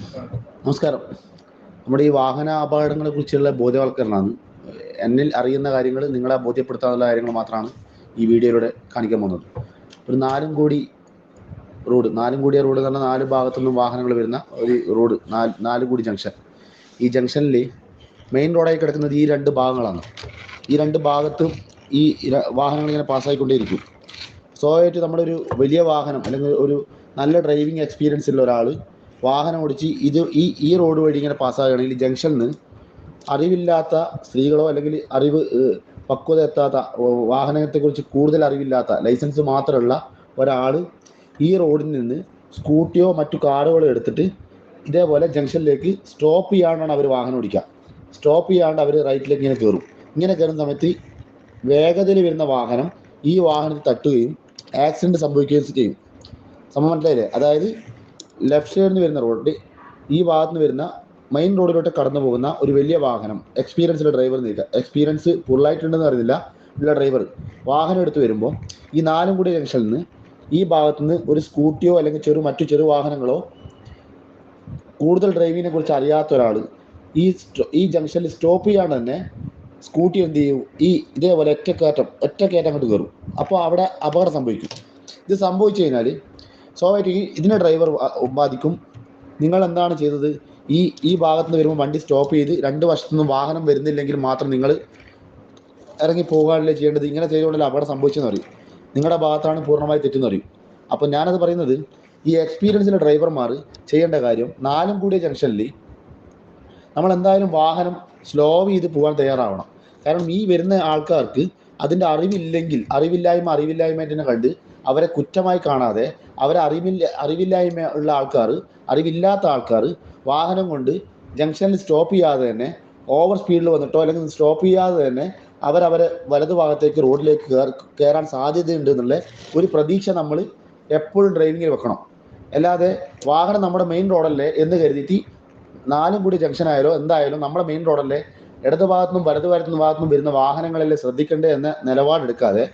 നമസ്കാരം. നമ്മുടെ ഈ വാഹന അപകടങ്ങളെ കുറിച്ചുള്ള ബോധവൽക്കരണമാണ് എന്നിൽ അറിയുന്ന കാര്യങ്ങൾ നിങ്ങളെ ബോധ്യപ്പെടുത്താനുള്ള കാര്യങ്ങൾ മാത്രമാണ് ഈ വീഡിയോയിലൂടെ കാണിക്കാൻ പോകുന്നത്. ഒരു നാലും കോടി റോഡ് നാലും കോടിയ റോഡ് എന്ന് പറഞ്ഞാൽ നാല് ഭാഗത്തുനിന്നും വാഹനങ്ങൾ വരുന്ന ഒരു റോഡ് നാല് നാല് കോടി ജംഗ്ഷൻ. ഈ ജംഗ്ഷനിൽ മെയിൻ റോഡായി കിടക്കുന്നത് ഈ രണ്ട് ഭാഗങ്ങളാണ്. ഈ രണ്ട് ഭാഗത്തും ഈ വാഹനങ്ങൾ ഇങ്ങനെ പാസ്സായിക്കൊണ്ടേയിരിക്കും. സ്വാഭാവികമായിട്ട് നമ്മുടെ ഒരു വലിയ വാഹനം അല്ലെങ്കിൽ ഒരു നല്ല ഡ്രൈവിംഗ് എക്സ്പീരിയൻസ് ഉള്ള ഒരാൾ വാഹനം ഓടിച്ച് ഇത് ഈ ഈ റോഡ് വഴി ഇങ്ങനെ പാസ്സാകുകയാണെങ്കിൽ ജംഗ്ഷനിൽ നിന്ന് അറിവില്ലാത്ത സ്ത്രീകളോ അല്ലെങ്കിൽ അറിവ് പക്വത എത്താത്ത വാഹനത്തെക്കുറിച്ച് കൂടുതൽ അറിവില്ലാത്ത ലൈസൻസ് മാത്രമുള്ള ഒരാൾ ഈ റോഡിൽ നിന്ന് സ്കൂട്ടിയോ മറ്റു കാറുകളോ എടുത്തിട്ട് ഇതേപോലെ ജംഗ്ഷനിലേക്ക് സ്റ്റോപ്പ് ചെയ്യാണ്ടാണ് അവർ വാഹനം ഓടിക്കുക. സ്റ്റോപ്പ് ചെയ്യാണ്ട് അവർ റൈറ്റിലേക്ക് ഇങ്ങനെ കയറും. ഇങ്ങനെ കയറുന്ന സമയത്ത് വേഗതയിൽ വരുന്ന വാഹനം ഈ വാഹനത്തിൽ തട്ടുകയും ആക്സിഡന്റ് സംഭവിക്കുകയും ചെയ്യും. സംഭവം മനസ്സിലായില്ലേ? അതായത് ലെഫ്റ്റ് സൈഡിൽ നിന്ന് വരുന്ന റോഡ് ഈ ഭാഗത്ത് നിന്ന് വരുന്ന മെയിൻ റോഡിലോട്ട് കടന്നു പോകുന്ന ഒരു വലിയ വാഹനം എക്സ്പീരിയൻസ് ഉള്ള ഡ്രൈവർ നിൽക്കുക എക്സ്പീരിയൻസ് ഫുള്ളായിട്ടുണ്ടെന്ന് അറിയില്ല ഉള്ള ഡ്രൈവർ വാഹനം എടുത്ത് വരുമ്പോൾ ഈ നാലും കൂടി ജംഗ്ഷനിൽ നിന്ന് ഈ ഭാഗത്ത് നിന്ന് ഒരു സ്കൂട്ടിയോ അല്ലെങ്കിൽ ചെറു മറ്റു ചെറു വാഹനങ്ങളോ കൂടുതൽ ഡ്രൈവിങ്ങിനെ കുറിച്ച് അറിയാത്ത ഒരാൾ ഈ ഈ ജംഗ്ഷനിൽ സ്റ്റോപ്പ് ചെയ്യാണ്ട് തന്നെ സ്കൂട്ടി എന്ത് ചെയ്യും? ഈ ഇതേപോലെ ഒറ്റ കയറ്റം ഒറ്റ കയറ്റം അങ്ങോട്ട് കയറും അപ്പോൾ അവിടെ അപകടം സംഭവിക്കും. ഇത് സംഭവിച്ചു കഴിഞ്ഞാൽ സ്വാഭാവിക ഇതിനെ ഡ്രൈവർ ബാധിക്കും. നിങ്ങൾ എന്താണ് ചെയ്തത്? ഈ ഈ ഭാഗത്ത് നിന്ന് വരുമ്പോൾ വണ്ടി സ്റ്റോപ്പ് ചെയ്ത് രണ്ട് വശത്തു വാഹനം വരുന്നില്ലെങ്കിൽ മാത്രം നിങ്ങൾ ഇറങ്ങി പോകാനല്ലേ ചെയ്യേണ്ടത്? ഇങ്ങനെ ചെയ്തുകൊണ്ടല്ലേ അപകടം സംഭവിച്ചെന്ന് അറിയും നിങ്ങളുടെ ഭാഗത്താണ് പൂർണമായി തെറ്റെന്ന് അറിയും അപ്പോൾ ഞാനത് പറയുന്നത് ഈ എക്സ്പീരിയൻസിലെ ഡ്രൈവർമാർ ചെയ്യേണ്ട കാര്യം നാലും കൂടിയ ജംഗ്ഷനിൽ നമ്മൾ എന്തായാലും വാഹനം സ്ലോ ചെയ്ത് പോകാൻ തയ്യാറാവണം. കാരണം ഈ വരുന്ന ആൾക്കാർക്ക് അതിന്റെ അറിവില്ലെങ്കിൽ അറിവില്ലായ്മ അറിവില്ലായ്മ തന്നെ കണ്ട് അവരെ കുറ്റമായി കാണാതെ അവരെ അറിവില്ല അറിവില്ലായ്മ ഉള്ള ആൾക്കാർ അറിവില്ലാത്ത ആൾക്കാർ വാഹനം കൊണ്ട് ജംഗ്ഷനിൽ സ്റ്റോപ്പ് ചെയ്യാതെ തന്നെ ഓവർ സ്പീഡിൽ വന്നിട്ടോ അല്ലെങ്കിൽ സ്റ്റോപ്പ് ചെയ്യാതെ തന്നെ അവരവരെ വലതു ഭാഗത്തേക്ക് റോഡിലേക്ക് കയറാൻ സാധ്യതയുണ്ട് എന്നുള്ള ഒരു പ്രതീക്ഷ നമ്മൾ എപ്പോഴും ഡ്രൈവിങ്ങിൽ വെക്കണം. അല്ലാതെ വാഹനം നമ്മുടെ മെയിൻ റോഡല്ലേ എന്ന് കരുതിയിട്ട് നാലും കൂടി ജംഗ്ഷൻ ആയാലോ എന്തായാലും നമ്മുടെ മെയിൻ റോഡല്ലേ ഇടത് ഭാഗത്തുനിന്നും വലതു വരുന്ന വാഹനങ്ങളല്ലേ ശ്രദ്ധിക്കേണ്ടത് എന്ന നിലപാടെടുക്കാതെ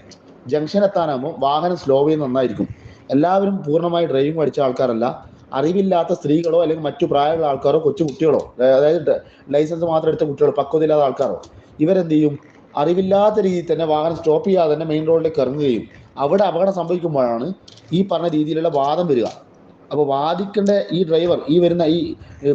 ജംഗ്ഷൻ എത്താനാകുമ്പോൾ വാഹനം സ്ലോ ചെയ്യുന്ന നന്നായിരിക്കും. എല്ലാവരും പൂർണമായി ഡ്രൈവിംഗ് പഠിച്ച ആൾക്കാരല്ല. അറിവില്ലാത്ത സ്ത്രീകളോ അല്ലെങ്കിൽ മറ്റു പ്രായമുള്ള ആൾക്കാരോ കൊച്ചു കുട്ടികളോ അതായത് ലൈസൻസ് മാത്രം എടുത്ത കുട്ടികളോ പക്വതയില്ലാത്ത ആൾക്കാരോ ഇവരെന്ത് ചെയ്യും അറിവില്ലാത്ത രീതിയിൽ തന്നെ വാഹനം സ്റ്റോപ്പ് ചെയ്യാതെ തന്നെ മെയിൻ റോഡിലേക്ക് ഇറങ്ങുകയും അവിടെ അപകടം സംഭവിക്കുമ്പോഴാണ് ഈ പറഞ്ഞ രീതിയിലുള്ള വാദം വരിക. അപ്പോൾ വാദിക്കേണ്ട ഈ ഡ്രൈവർ ഈ വരുന്ന ഈ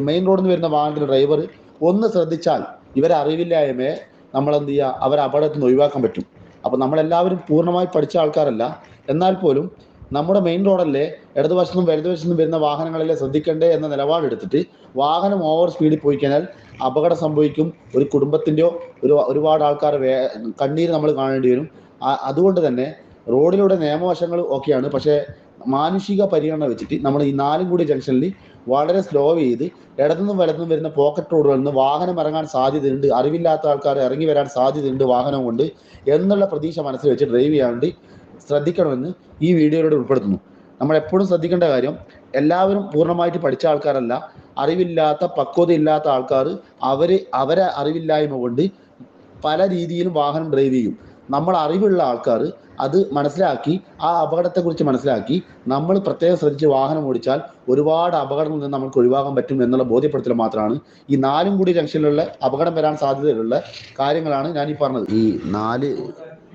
മെയിൻ റോഡിൽ നിന്ന് വരുന്ന വാഹനത്തിന്റെ ഡ്രൈവർ ഒന്ന് ശ്രദ്ധിച്ചാൽ ഇവരറിവില്ലായ്മയെ നമ്മൾ എന്ത് ചെയ്യുക അവരെ അപകടത്തിൽ നിന്ന് ഒഴിവാക്കാൻ പറ്റും. അപ്പോൾ നമ്മളെല്ലാവരും പൂർണമായി പഠിച്ച ആൾക്കാരല്ല. എന്നാൽ പോലും നമ്മുടെ മെയിൻ റോഡല്ലേ ഇടതുവശത്തും വലതുവശത്തും വരുന്ന വാഹനങ്ങളല്ലേ ശ്രദ്ധിക്കണ്ടേ എന്ന നിലപാടെടുത്തിട്ട് വാഹനം ഓവർ സ്പീഡിൽ പോയി കഴിഞ്ഞാൽ അപകടം സംഭവിക്കും. ഒരു കുടുംബത്തിന്റെയോ ഒരു ഒരുപാട് ആൾക്കാർ വേ കണ്ണീര് നമ്മൾ കാണേണ്ടി വരും. അതുകൊണ്ട് തന്നെ റോഡിലൂടെ നിയമവശങ്ങൾ ഓക്കെയാണ്. പക്ഷേ മാനുഷിക പരിഗണന വെച്ചിട്ട് നമ്മൾ ഈ നാലും കൂടി ജംഗ്ഷനിൽ വളരെ സ്ലോ ചെയ്ത് ഇടത്തുനിന്നും വലത്തുനിന്നും വരുന്ന പോക്കറ്റ് റോഡുകളിൽ നിന്ന് വാഹനം ഇറങ്ങാൻ സാധ്യതയുണ്ട്. അറിവില്ലാത്ത ആൾക്കാർ ഇറങ്ങി വരാൻ സാധ്യതയുണ്ട് വാഹനം കൊണ്ട് എന്നുള്ള പ്രതീക്ഷ മനസ്സിൽ വെച്ച് ഡ്രൈവ് ചെയ്യാണ്ട് ശ്രദ്ധിക്കണമെന്ന് ഈ വീഡിയോയിലൂടെ ഉൾപ്പെടുത്തുന്നു. നമ്മൾ എപ്പോഴും ശ്രദ്ധിക്കേണ്ട കാര്യം എല്ലാവരും പൂർണമായിട്ട് പഠിച്ച ആൾക്കാരല്ല. അറിവില്ലാത്ത പക്വതയില്ലാത്ത ആൾക്കാർ അവർ അവരെ അറിവില്ലായ്മ കൊണ്ട് പല രീതിയിലും വാഹനം ഡ്രൈവ് ചെയ്യും. നമ്മൾ അറിവുള്ള ആൾക്കാർ അത് മനസ്സിലാക്കി ആ അപകടത്തെക്കുറിച്ച് മനസ്സിലാക്കി നമ്മൾ പ്രത്യേകം ശ്രദ്ധിച്ച് വാഹനം ഓടിച്ചാൽ ഒരുപാട് അപകടങ്ങളിൽ നിന്ന് നമുക്ക് ഒഴിവാക്കാൻ പറ്റും എന്നുള്ള ബോധ്യപ്പെടുത്തൽ മാത്രമാണ് ഈ നാലും കൂടി ജംഗ്ഷനിലുള്ള അപകടം വരാൻ സാധ്യതയുള്ള കാര്യങ്ങളാണ് ഞാൻ ഈ പറഞ്ഞത്. ഈ നാല്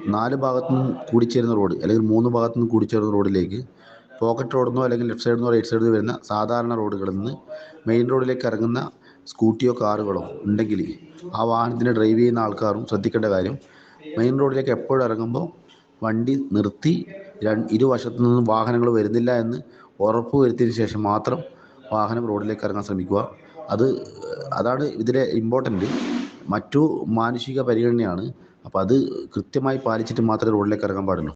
നാല് ഭാഗത്തുനിന്ന് കൂടിച്ചേരുന്ന റോഡ് അല്ലെങ്കിൽ മൂന്ന് ഭാഗത്തുനിന്ന് കൂടിച്ചേരുന്ന റോഡിലേക്ക് പോക്കറ്റ് റോഡിൽ നിന്നോ അല്ലെങ്കിൽ ലെഫ്റ്റ് സൈഡിൽ നിന്നോ റൈറ്റ് സൈഡിൽ നിന്ന് വരുന്ന സാധാരണ റോഡുകളിൽ നിന്ന് മെയിൻ റോഡിലേക്ക് ഇറങ്ങുന്ന സ്കൂട്ടിയോ കാറുകളോ ഉണ്ടെങ്കിൽ ആ വാഹനത്തിന് ഡ്രൈവ് ചെയ്യുന്ന ആൾക്കാരും ശ്രദ്ധിക്കേണ്ട കാര്യം മെയിൻ റോഡിലേക്ക് എപ്പോഴും ഇറങ്ങുമ്പോൾ വണ്ടി നിർത്തി ഇരുവശത്തു നിന്നും വാഹനങ്ങൾ വരുന്നില്ല എന്ന് ഉറപ്പ് വരുത്തിയതിന് ശേഷം മാത്രം വാഹനം റോഡിലേക്ക് ഇറങ്ങാൻ ശ്രമിക്കുക. അത് അതാണ് ഇതിലെ ഇമ്പോർട്ടന്റ് മറ്റു മാനുഷിക പരിഗണനയാണ്. അപ്പോൾ അത് കൃത്യമായി പാലിച്ചിട്ട് മാത്രമേ റോഡിലേക്ക് ഇറങ്ങാൻ പാടുള്ളൂ.